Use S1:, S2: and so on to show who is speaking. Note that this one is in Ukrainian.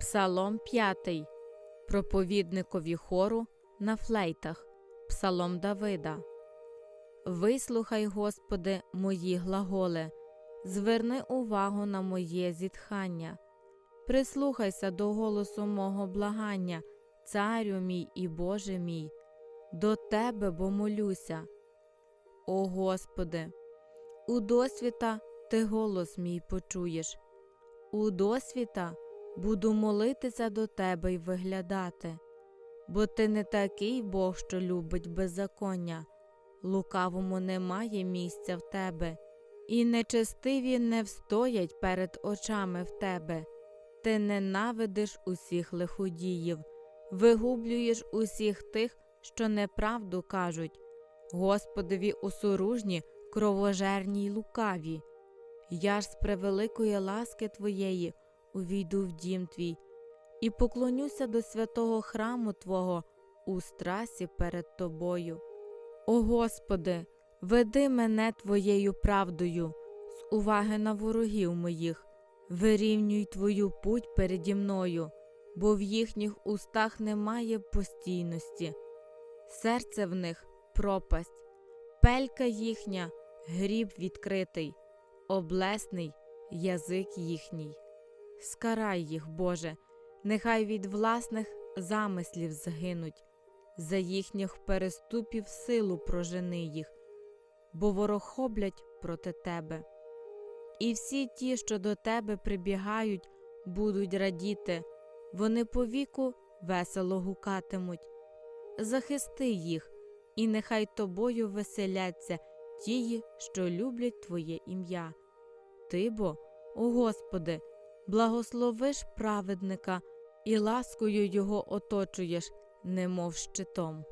S1: Псалом 5. Проповідникові хору на флейтах. Псалом Давида. Вислухай, Господи, мої глаголи, зверни увагу на моє зітхання. Прислухайся до голосу мого благання, Царю мій і Боже мій, до Тебе бо молюся. О Господи, у досвіта Ти голос мій почуєш, у досвіта буду молитися до Тебе й виглядати, бо Ти не такий Бог, що любить беззаконня, лукавому немає місця в Тебе, і нечестиві не встоять перед очами в Тебе. Ти ненавидиш усіх лиходіїв, вигублюєш усіх тих, що неправду кажуть, Господові осоружні, кровожерні й лукаві. Я ж з превеликої ласки Твоєї увійду в дім твій і поклонюся до святого храму Твого у страсі перед Тобою. О Господи, веди мене Твоєю правдою, з уваги на ворогів моїх, вирівнюй Твою путь переді мною, бо в їхніх устах немає постійності, серце в них пропасть, пелька їхня, гріб відкритий, облесний язик їхній. Скарай їх, Боже, нехай від власних замислів згинуть, за їхніх переступів силу прожени їх, бо ворохоблять проти тебе. І всі ті, що до тебе прибігають, будуть радіти, вони повіку весело гукатимуть. Захисти їх, і нехай тобою веселяться тії, що люблять Твоє ім'я. Ти бо, о Господи, благословиш праведника і ласкою його оточуєш, немов щитом.